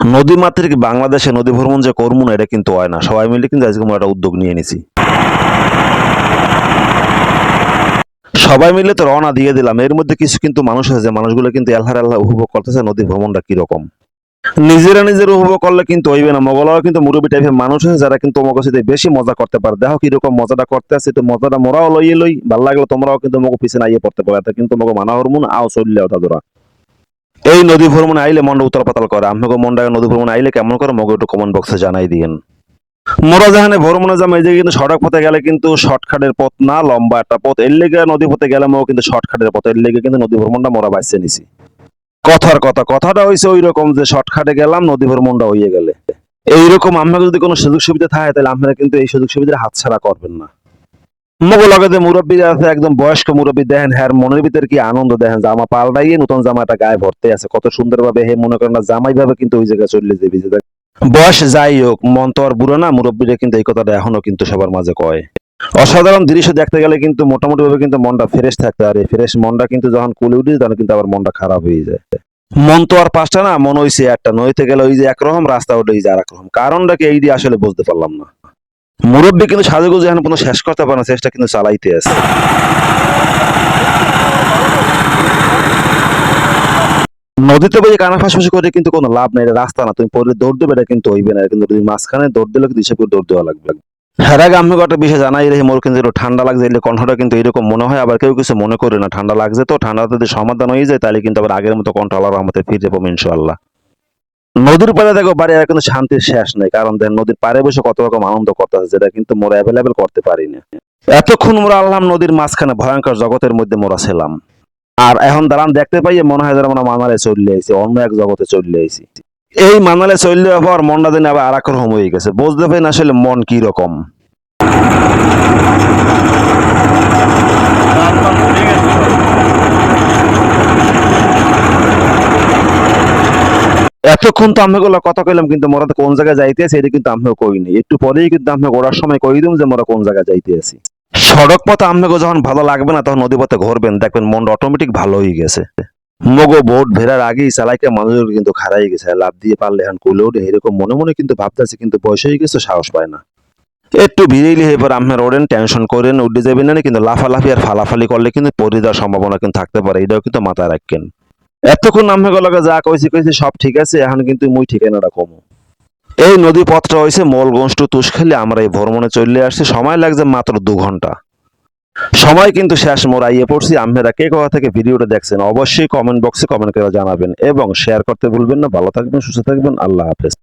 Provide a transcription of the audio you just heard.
নদী মাতৃক বাংলাদেশে নদী ভ্রমণ যে করব না, এটা কিন্তু হয় না। সবাই মিলে কিন্তু আজকে আমরা একটা উদ্যোগ নিয়ে নিছি। সবাই মিলে তো রওনা দিয়ে দিলাম। এর মধ্যে কিছু কিন্তু মানুষ আছে মানুষগুলো কিন্তু আল্লাহর আল্লাহ উপভোগ করতেছে, নদী ভ্রমণটা কীরকম। নিজেরা নিজের উপভোগ করলে কিন্তু হইবে না। মোগলাও কিন্তু মুরব্বী টাইপের মানুষ আছে, যারা কিন্তু তোমাকে সাথে বেশি মজা করতে পারে। দেখো কীরকম মজাটা করতে আছে, তো মজাটা মোরাও লইয়ে লই, ভালো লাগল তোমরাও কিন্তু মগো পিছনে আইয়ে পড়তে পারো। কিন্তু মগো মানা হরমুন, আও চললেও দাদুরা এই নদী ভ্রমণে আইলে মনটা উতল পাতাল করে। আমাকে মনটা নদী ভ্রমণে আইলে কেমন করে? মগো একটু কমেন্ট বক্সে জানাই দিয়েন। মোরা যেখানে ভ্রমণে যাম, এই যে কিন্তু সড়ক পথে গেলে কিন্তু শর্টকাটের পথ না, লম্বা একটা পথ। এর লেগে নদী পথে গেলে মো কিন্তু শর্টকাটের পথ। এর লেগে কিন্তু নদী ভ্রমণটা মোরা বাইছে নিছি। কথার কথা, কথাটা হয়েছে ওই রকম যে শর্টকাটে গেলাম, নদী ভ্রমণটা হইয়ে গেলে। এইরকম আপনাকে যদি কোনো সুযোগ সুবিধা থাকে, তাহলে আপনারা কিন্তু এই সুযোগ সুবিধার হাতছাড়া করবেন না। মগো লগে যে মুরব্বী আছে, একদম বয়স্ক মুরব্বী, দেখেন হ্যার মনের ভিতরে কি আনন্দ, দেখেন জামা পাল্টাইয়ে নতুন জামাটা গায়ে ভরতে আছে। কত সুন্দর ভাবে হে মনে করেন না জামাই ভাবে কিন্তু ওই জায়গায় চলে যাবে যে বয়স যাই হোক, মন তো আর বুড়ো না, মুরব্বীরা কিন্তু এই কথাটা এখনও কিন্তু সবার মাঝে কয়। অসাধারণ দৃশ্য দেখতে গেলে কিন্তু মোটামুটি ভাবে কিন্তু মনটা ফ্রেশ থাকতে পারে ফ্রেশ মনটা কিন্তু যখন কুলে উঠে তখন কিন্তু আবার মনটা খারাপ হয়ে যায়। মন তো আর পাঁচটা না, মন হইছে একটা, নইতে গেলে ওই যে একরকম, রাস্তা ওটা ওই যে আর রকম কারণটা কি এই দিয়ে আসলে বুঝতে পারলাম না। মুরব্বী কিন্তু সাজুগুজু এখন কোনো শেষ করতে পারে না, চেষ্টা কিন্তু চালাইতে আছে। নদীতে বই কানা ফাঁসফাঁসি করে কিন্তু কোনো লাভ নেই রাস্তা না। তুমি পরে দৌড় দেবে, এটা কিন্তু হইবে না কিন্তু তুমি মাঝখানে দৌড় দিলে কিন্তু হিসাব দৌড় দেওয়া লাগবে। হ্যাঁ আগে আমি একটা বিষয় জানাই রেখে মোর কিন্তু একটু ঠান্ডা লাগছে, এলে কণ্ঠটা কিন্তু এরকম মনে হয়, আবার কেউ কিছু মনে করে না। ঠান্ডা লাগছে তো, ঠান্ডাতে যদি সমাধান হয়ে যায়, তাহলে কিন্তু আবার আগের মতো কণ্ঠ আল্লাহর আমাদের ফিরে যাব ইনশাল্লাহ নদীর পাড়ে দেখো বাড়ি আর কিন্তু শান্তির শেষ নেই। কারণ দেখ নদীর পাড়ে বসে কত রকম আনন্দ করতে আছে যেটা কিন্তু মোরা অ্যাভেলেবেল করতে পারি না। এতক্ষণ মোরা আল্লাহ নদীর মাঝখানে ভয়ঙ্কর জগতের মধ্যে মোরা ছিলাম। আর এখন দাঁড়ান, দেখতে পাইয়ে মনে হয় যেন আমরা মানালে চলে আইছি, অন্য এক জগতে চলে আইছি। এই মানালে চলে যাওয়ার মনটা দিন আবার আর এক রকম হয়ে গেছে। বুঝতে পারি না আসলে মন কি রকম এতক্ষণ তো আমি কথা কইলাম কিন্তু মোরা তো কোন জায়গায় যাইতে আছি এটা কিন্তু আমিও কইনি। একটু পরেই কিন্তু আমি ওড়ার সময় কই দিম যে মোরা কোন জায়গায় যাইতে আছি সড়ক পথে আমাকে যখন ভালো লাগবে না, তখন নদী পথে ঘুরবেন, দেখবেন মনটা অটোমেটিক ভালো হয়ে গেছে। মগো বোট ভেড়ার আগেই চালাইকে মানুষের কিন্তু খারাই গেছে লাভ দিয়ে পারলে এখন কুলে উঠে, এরকম মনে মনে কিন্তু ভাবতেছে, কিন্তু বয়স হয়ে গেছে, সাহস পায় না। একটু ভিড়েইলি পর আপনার ওড়েন টেনশন করেন, উঠে যাবেন না, কিন্তু লাফালাফি আর ফালাফালি করলে কিন্তু পড়ে যাওয়ার সম্ভাবনা কিন্তু থাকতে পারে, এটাও কিন্তু মাথায় রাখবেন এতক্ষণ নাম লগে যা কইছি কইছি, সব ঠিক আছে, এখন কিন্তু মুই ঠিকানাটা কমো। এই নদী পথটা হয়েছে মলগঞ্জ টু তুষখালি, আমরা এই ভ্রমণে চলে আসছি। সময় লাগছে মাত্র দু ঘণ্টা। সময় কিন্তু শেষ মোড়াইয়ে পড়ছি। আপনারা কে কোথা থেকে ভিডিওটা দেখছেন, অবশ্যই কমেন্ট বক্সে কমেন্ট করে জানাবেন এবং শেয়ার করতে ভুলবেন না। ভালো থাকবেন, সুস্থ থাকবেন। আল্লাহ হাফেজ।